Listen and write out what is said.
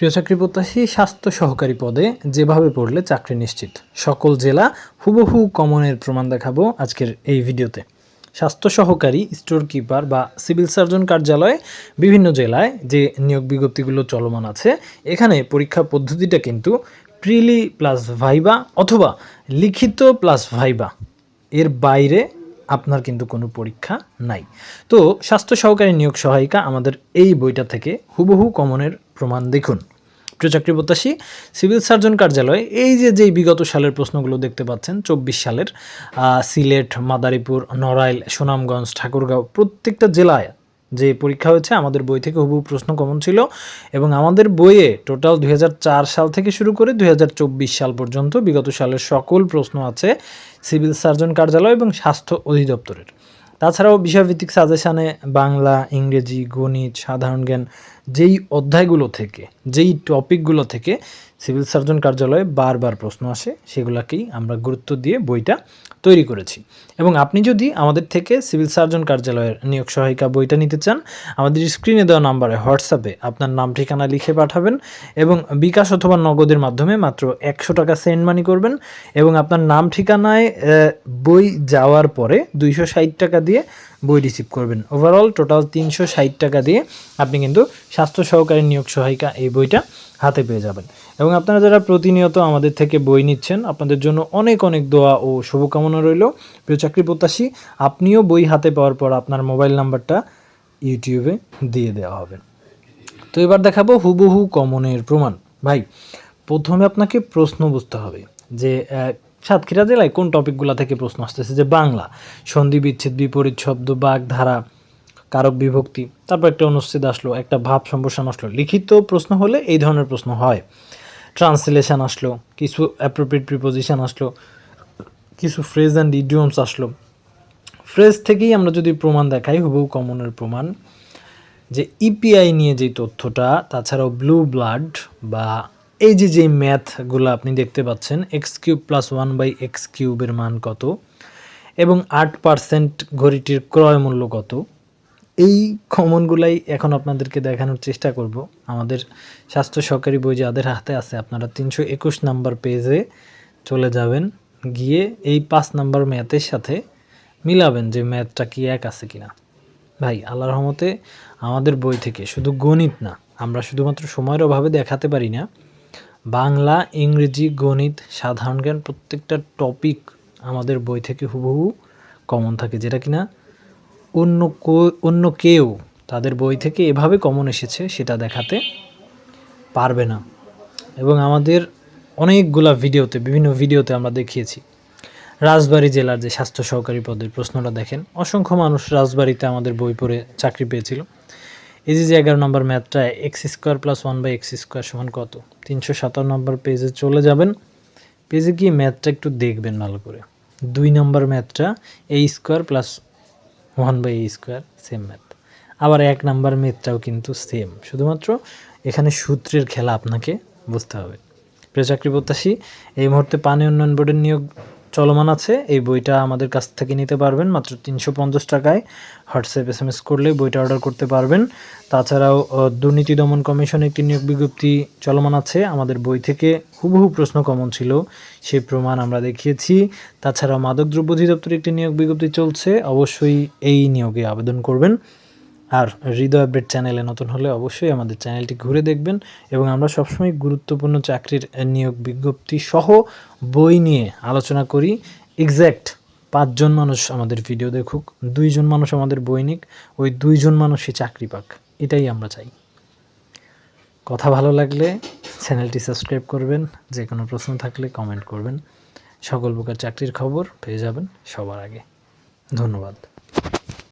প্রিয় চাকরি প্রত্যাশী, স্বাস্থ্য সহকারী পদে যেভাবে পড়লে চাকরি নিশ্চিত। সকল জেলা হুবহু কমনের প্রমাণ দেখাবো আজকের এই ভিডিওতে। স্বাস্থ্য সহকারী, স্টোর কিপার বা সিভিল সার্জন কার্যালয়ে বিভিন্ন জেলায় যে নিয়োগ বিজ্ঞপ্তিগুলো চলমান আছে, এখানে পরীক্ষা পদ্ধতিটা কিন্তু প্রিলি প্লাস ভাইবা অথবা লিখিত প্লাস ভাইবা। এর বাইরে আপনার কিন্তু কোনো পরীক্ষা নাই। তো স্বাস্থ্য সহকারী নিয়োগ সহায়িকা আমাদের এই বইটা থেকে হুবহু কমনের প্রমাণ দেখুন। প্রিয় চাকরি প্রত্যাশী সিভিল সার্জন কার্যালয়, এই যে যেই বিগত সালের প্রশ্নগুলো দেখতে পাচ্ছেন, চব্বিশ সালের সিলেট, মাদারীপুর, নড়াইল, সুনামগঞ্জ, ঠাকুরগাঁও প্রত্যেকটা জেলায় যে পরীক্ষা হয়েছে, আমাদের বই থেকে হুবহু প্রশ্ন কমন ছিল এবং আমাদের বইয়ে টোটাল দুই হাজার চার সাল থেকে শুরু করে দুই হাজার চব্বিশ সাল পর্যন্ত বিগত সালের সকল প্রশ্ন আছে সিভিল সার্জন কার্যালয় এবং স্বাস্থ্য অধিদপ্তরের। তাছাড়াও বিষয়ভিত্তিক সাজেশানে বাংলা, ইংরেজি, গণিত, সাধারণ জ্ঞান যেই অধ্যায়গুলো থেকে, যেই টপিকগুলো থেকে সিভিল সার্জন কার্যালয়ে বারবার প্রশ্ন আসে, সেগুলোকেই আমরা গুরুত্ব দিয়ে বইটা তৈরি করেছি। এবং আপনি যদি আমাদের থেকে সিভিল সার্জন কার্যালয়ের নিয়োগ সহায়িকা বইটা নিতে চান, আমাদের স্ক্রিনে দেওয়া নাম্বারে হোয়াটসঅ্যাপে আপনার নাম, ঠিকানা লিখে পাঠাবেন এবং বিকাশ অথবা নগদের মাধ্যমে মাত্র একশো টাকা সেন্ড মানি করবেন এবং আপনার নাম, ঠিকানায় বই যাওয়ার পরে দুইশো ষাট টাকা দিয়ে বই রিসিভ করবেন। ওভারঅল টোটাল তিনশো ষাট টাকা দিয়ে আপনি কিন্তু স্বাস্থ্য সহকারী নিয়োগ সহায়িকা এই বইটা হাতে পেয়ে যাবেন। এবং আপনারা যারা প্রতিনিয়ত আমাদের থেকে বই নিচ্ছেন, আপনাদের জন্য অনেক অনেক দোয়া ও শুভকামনা রইল। প্রিয় চাকরি প্রত্যাশী, আপনিও বই হাতে পাওয়ার পর আপনার মোবাইল নাম্বারটা ইউটিউবে দিয়ে দেওয়া হবে। তো এবার দেখাবো হুবহু কমনের প্রমাণ। ভাই, প্রথমে আপনাকে প্রশ্ন বুঝতে হবে যে সাতক্ষীরা জেলায় কোন টপিকগুলো থেকে প্রশ্ন আসতেছে? যে বাংলা, সন্ধি, বিচ্ছেদ, বিপরীত শব্দ বাক ধারা কারক বিভক্তি, তারপর একটা অনুচ্ছেদ আসলো, একটা ভাব সম্প্রসারণ আসলো। লিখিত প্রশ্ন হলে এই ধরনের প্রশ্ন হয়। ট্রান্সলেশন আসলো, কিছু অ্যাপ্রোপ্রিয়েট প্রিপোজিশন আসলো, কিছু ফ্রেজ অ্যান্ড ইডিয়মস আসলো। ফ্রেজ থেকেই আমরা যদি প্রমাণ দেখাই, হুবহু কমনের প্রমাণ, যে ইপিআই নিয়ে যে তথ্যটা, তাছাড়াও ব্লু ব্লাড বা এই যে যে ম্যাথগুলো আপনি দেখতে পাচ্ছেন x cube plus one by x কিউবের মান কত, এবং আট পার্সেন্ট ঘড়িটির ক্রয় মূল্য কত এই কমনগুলাই এখন আপনাদেরকে দেখানোর চেষ্টা করব। আমাদের স্বাস্থ্য সহকারী বই যাদের হাতে আছে, আপনারা তিনশো একুশ নাম্বার পেজে চলে যাবেন। গিয়ে এই পাঁচ নাম্বার ম্যাথের সাথে মিলাবেন যে ম্যাথটা কি এক আছে কিনা। ভাই, আল্লাহর রহমতে আমাদের বই থেকে শুধু গণিত না, আমরা শুধুমাত্র সময়ের অভাবে দেখাতে পারি না, বাংলা, ইংরেজি, গণিত, সাধারণ জ্ঞান প্রত্যেকটা টপিক আমাদের বই থেকে হুবহু কমন থাকে। যেটা কিনা অন্য অন্য কেউ তাদের বই থেকে এভাবে কমন এসেছে সেটা দেখাতে পারবে না। এবং আমাদের অনেকগুলা ভিডিওতে, বিভিন্ন ভিডিওতে আমরা দেখিয়েছি। রাজবাড়ী জেলার যে স্বাস্থ্য সহকারী পদের প্রশ্নটা দেখেন, অসংখ্য মানুষ রাজবাড়িতে আমাদের বই পড়ে চাকরি পেয়েছিল। এই যে এগারো নম্বর ম্যাথটা, x square plus one by x square সমান কত? তিনশো সাতান্ন নম্বর পেজে চলে যাবেন। পেজে গিয়ে ম্যাথটা একটু দেখবেন ভালো করে। দুই নম্বর ম্যাথটা এই square plus one by a square same math আবার এক নাম্বার ম্যাথটাও কিন্তু সেম শুধুমাত্র এখানে সূত্রের খেলা আপনাকে বুঝতে হবে। প্রিয় প্রত্যাশী, এই মুহূর্তে পানি উন্নয়ন বোর্ডের নিয়োগ চলমান আছে। এই বইটা আমাদের কাছ থেকে নিতে পারবেন মাত্র তিনশো পঞ্চাশ টাকায়। হোয়াটসঅ্যাপ, এস এম এস করলে বইটা অর্ডার করতে পারবেন। তাছাড়াও দুর্নীতি দমন কমিশন একটি নিয়োগ বিজ্ঞপ্তি চলমান আছে। আমাদের বই থেকে হুবহু প্রশ্ন কমন ছিল সেই প্রমাণ আমরা দেখিয়েছি। তাছাড়াও মাদকদ্রব্য অধিদপ্তর একটি নিয়োগ বিজ্ঞপ্তি চলছে। অবশ্যই এই নিয়োগে আবেদন করবেন। আর হৃদয় আপডেট চ্যানেলে নতুন হলে অবশ্যই আমাদের চ্যানেলটি ঘুরে দেখবেন এবং আমরা সবসময় গুরুত্বপূর্ণ চাকরির নিয়োগ বিজ্ঞপ্তি সহ বই নিয়ে আলোচনা করি। এক্স্যাক্ট পাঁচজন মানুষ আমাদের ভিডিও দেখুক, দুইজন মানুষ আমাদের বই নিক, ওই দুইজন মানুষই চাকরি পাক, এটাই আমরা চাই। কথা ভালো লাগলে চ্যানেলটি সাবস্ক্রাইব করবেন যে কোনো প্রশ্ন থাকলে কমেন্ট করবেন। সকল প্রকার চাকরির খবর পেয়ে যাবেন সবার আগে। ধন্যবাদ।